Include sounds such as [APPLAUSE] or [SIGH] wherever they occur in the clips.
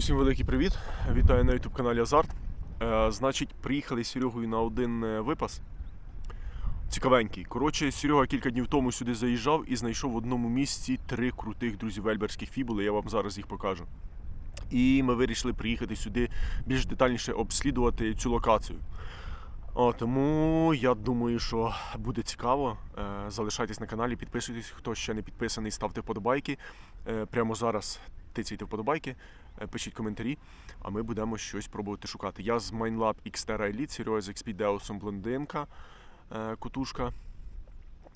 усім великий привіт! Вітаю на YouTube каналі Азарт. Е, значить, приїхали з Серегою на один е, випас. Цікавенький. Коротше, Серега кілька днів тому сюди заїжджав і знайшов в одному місці три крутих друзі вельберських фібули. Я вам зараз їх покажу. І ми вирішили приїхати сюди більш детальніше обслідувати цю локацію. О, тому я думаю, що буде цікаво. Е, Залишайтесь на каналі, підписуйтесь, хто ще не підписаний, ставте вподобайки. Е, Прямо зараз тицяйте вподобайки, пишіть коментарі, а ми будемо щось пробувати шукати. Я з MineLab Xterra Elite, з XP Deusом блондинка, е, кутушка.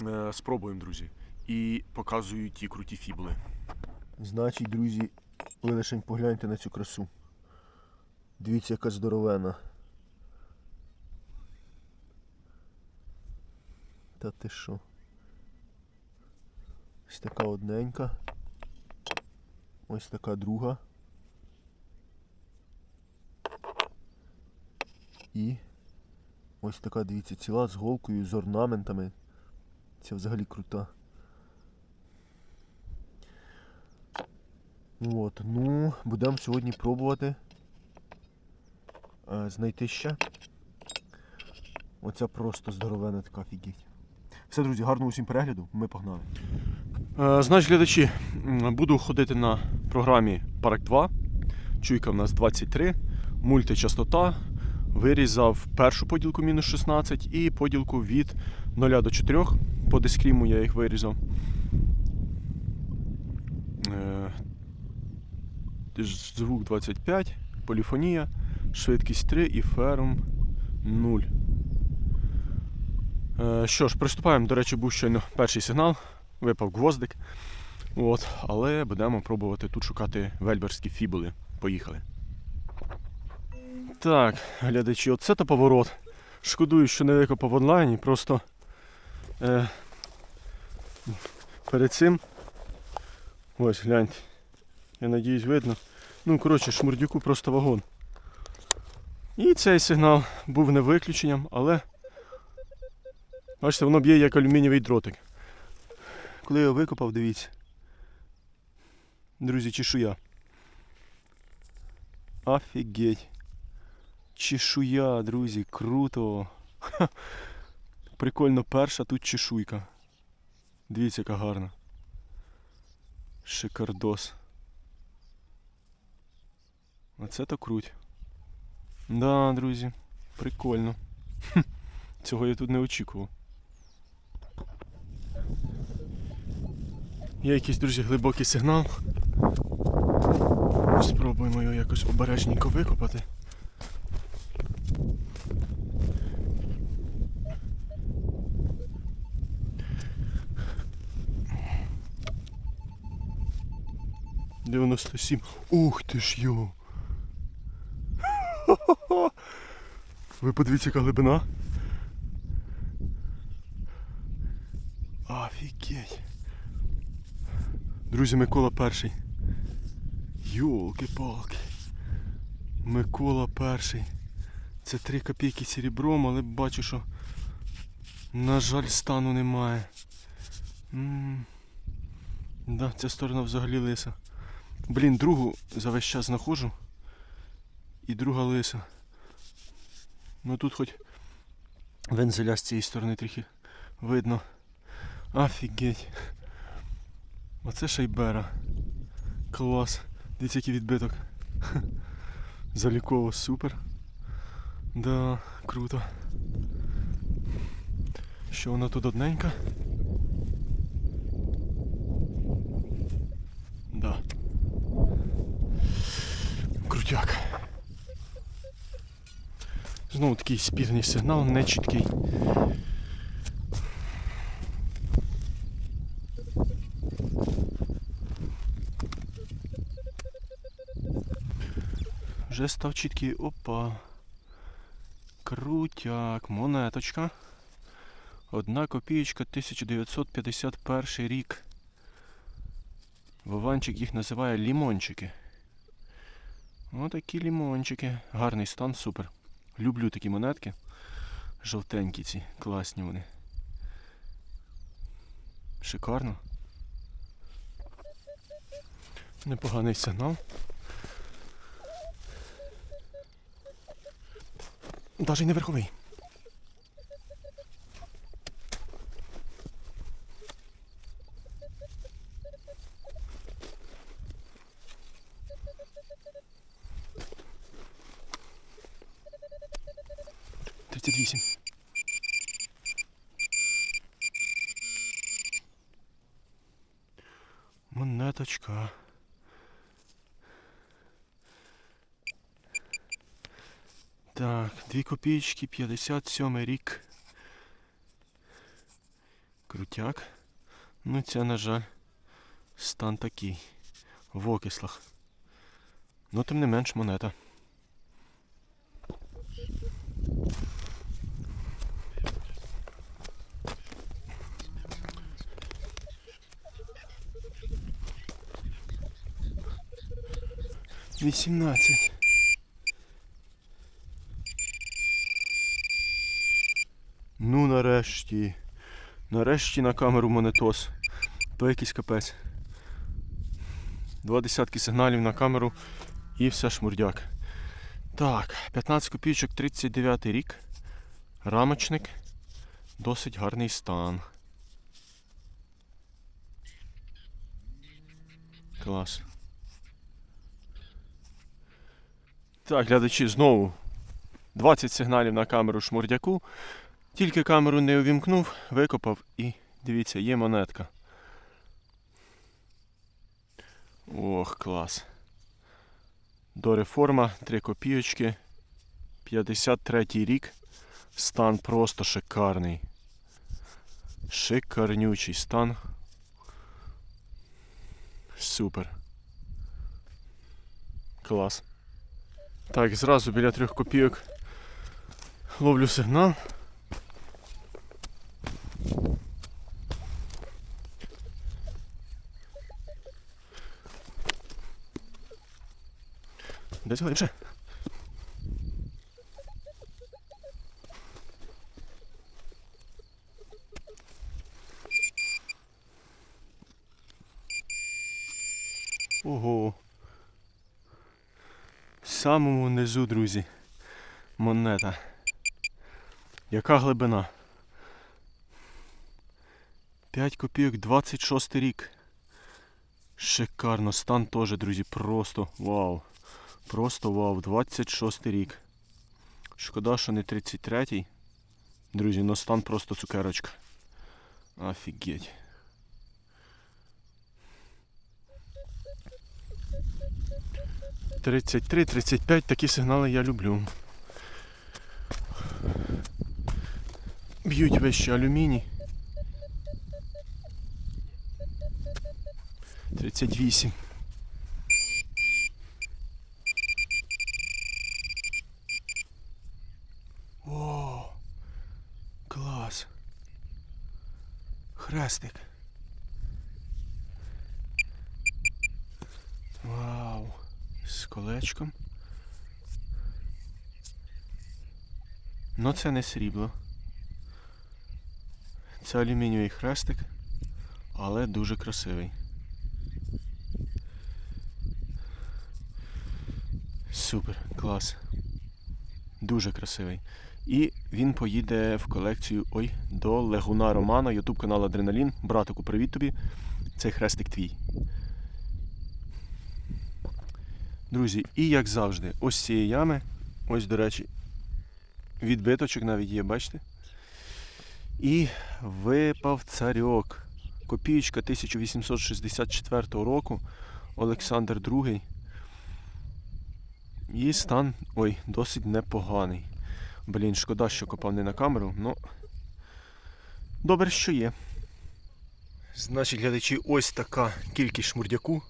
Е, Спробуємо, друзі. І показую ті круті фібули. Значить, друзі, ви лише погляньте на цю красу. Дивіться, яка здоровена. Та ти що? Ось така одненька. Ось така друга. І ось така, дивіться, ціла з голкою, з орнаментами. Це взагалі крута. От, ну, будемо сьогодні пробувати е, знайти ще. Оця просто здоровена така офігеть. Все, друзі, гарного усім перегляду. Ми погнали. Е, значить, глядачі, буду ходити на програмі Парк 2. Чуйка в нас 23, мультичастота. Вирізав першу поділку мінус 16 і поділку від 0 до 4. По дискріму я їх вирізав. Е, Звук 25, поліфонія, швидкість 3 і ферм 0. Е, Що ж, приступаємо. До речі, був щойно перший сигнал, випав гвоздик. От, але будемо пробувати тут шукати вельберські фібули. Поїхали. Так, глядачі, оце то поворот. Шкодую, що не викопав в онлайні, просто е, перед цим. Ось, гляньте. Я надіюсь, видно. Ну, коротше, шмурдюку просто вагон. І цей сигнал був не виключенням, але Бачите, воно б'є як алюмінієвий дротик. Коли я викопав, дивіться. Друзі, чешуя. Офігеть. Чешуя, друзі, круто. Ха. Прикольно перша тут чешуйка. Дивіться, яка гарна. Шикардос. Оце то круть. Да, друзі, прикольно. Хм. [LAUGHS] Цього я тут не очікував. Є якийсь, друзі, глибокий сигнал. Спробуємо його якось обережненько викопати. Дев'яносто сім. Ух ти ж йо! [LAUGHS] Ви подивіться, яка глибина. Офігеть. Друзі, Микола перший. Йолки-палки. Микола перший. Це 3 копійки серебром, але бачу, що на жаль стану немає. м Да, ця сторона взагалі лиса. Блін, другу за весь час знаходжу. І друга лиса. Ну тут хоч вензеля з цієї сторони трохи видно. Офігеть. Оце шайбера. Клас. Дивіться, який відбиток. [LAUGHS] Заліково супер. Да, круто. Що вона тут одненька? Да. Крутяк. Знову такий спірний сигнал, нечіткий. Вже став чіткий. Опа. Крутяк. Монеточка. Одна копієчка 1951 рік. Вованчик їх називає лімончики. Ну, Отакі лімончики. Гарний стан, супер. Люблю такі монетки. Жовтенькі ці, класні вони. Шикарно. Непоганий сигнал. Навіть не верховий. Монеточка. Так, дві копійки, 57 рік. Крутяк. Ну, це, на жаль, стан такий. В окислах. Ну, тим не менш монета. Вісімнадцять. Ну нарешті. Нарешті на камеру монетос. То якийсь капець. Два десятки сигналів на камеру і все шмурдяк. Так, 15 копійочок, 39 рік. Рамочник. Досить гарний стан. Клас. Так, глядачі, знову 20 сигналів на камеру шмурдяку. Тільки камеру не увімкнув, викопав і дивіться, є монетка. Ох, клас. До реформа 3 копійочки. 53 рік. Стан просто шикарний. Шикарнючий стан. Супер. Клас. Так, зразу біля трьох копійок ловлю сигнал. Десь глибше. Ого. В самому низу, друзі. Монета. Яка глибина? 5 копійок 26 рік. Шикарно, стан теж, друзі, просто вау. Просто вау, 26 рік. Шкода, що не 33-й. Друзі, ну стан просто цукерочка. Офігеть. Тридцять три, тридцять п'ять, такі сигнали я люблю. Б'ють вище алюміній. 38. О, клас. Хрестик. Вау. З колечком. Ну це не срібло. Це алюмінієвий хрестик, але дуже красивий. Супер, клас. Дуже красивий. І він поїде в колекцію ой, до Легуна Романа, ютуб канал Адреналін. Братику, привіт тобі. Цей хрестик твій. Друзі, і як завжди, ось цієї ями, ось, до речі, відбиточок навіть є, бачите? І випав царьок. Копієчка 1864 року. Олександр II. І стан, ой, досить непоганий. Блін, шкода, що копав не на камеру, ну добре, що є. Значить, глядачі, ось така кількість шмурдяку.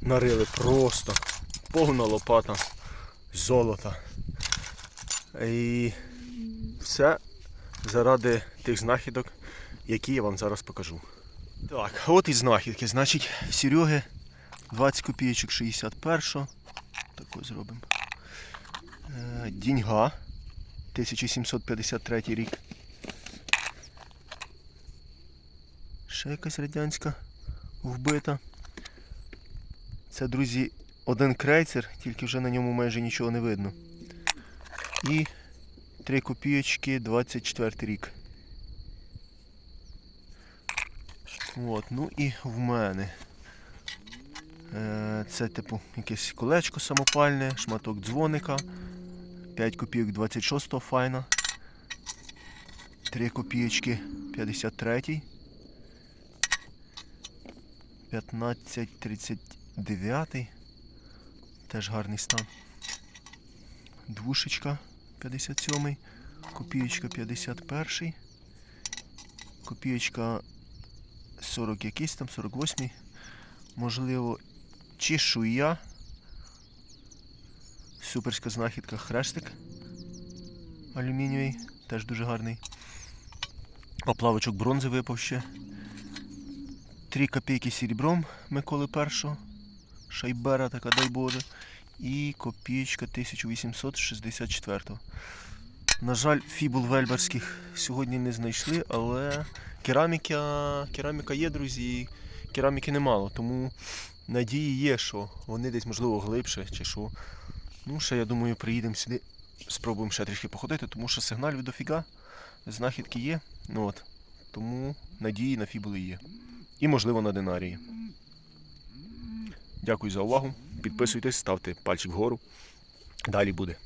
Нарили просто повна лопата золота. І все заради тих знахідок, які я вам зараз покажу. Так, от і знахідки. Значить, Сереги 20 копійочок 61-го. Таку зробимо. Е, Діньга 1753 рік. Ще якась радянська вбита. Це, друзі, один крейцер, тільки вже на ньому майже нічого не видно. І 3 копійочки, 24 рік. От, ну і в мене. Е, Це типу якесь колечко самопальне, шматок дзвоника. 5 копійок 26-го файна. 3 копійочки 53. 15 39. Теж гарний стан. Двушечка 57. Копієчка 51. Копієчка 40 якийсь там, 48. Можливо, чешуя. Суперська знахідка хрестик. Алюмінієвий, теж дуже гарний. Оплавочок бронзи випав ще. 3 копійки серебром Миколи І. Шайбера така, дай Боже. І копієчка 1864. На жаль, фібул вельберських сьогодні не знайшли, але кераміка, кераміка є, друзі, і кераміки немало, тому надії є, що вони десь, можливо, глибше чи що. Ну, ще я думаю, приїдемо сюди, спробуємо ще трішки походити, тому що сигналів дофіга, знахідки є. Ну от. Тому надії на фібули є. І, можливо, на динарії. Дякую за увагу. Підписуйтесь, ставте пальчик вгору. Далі буде.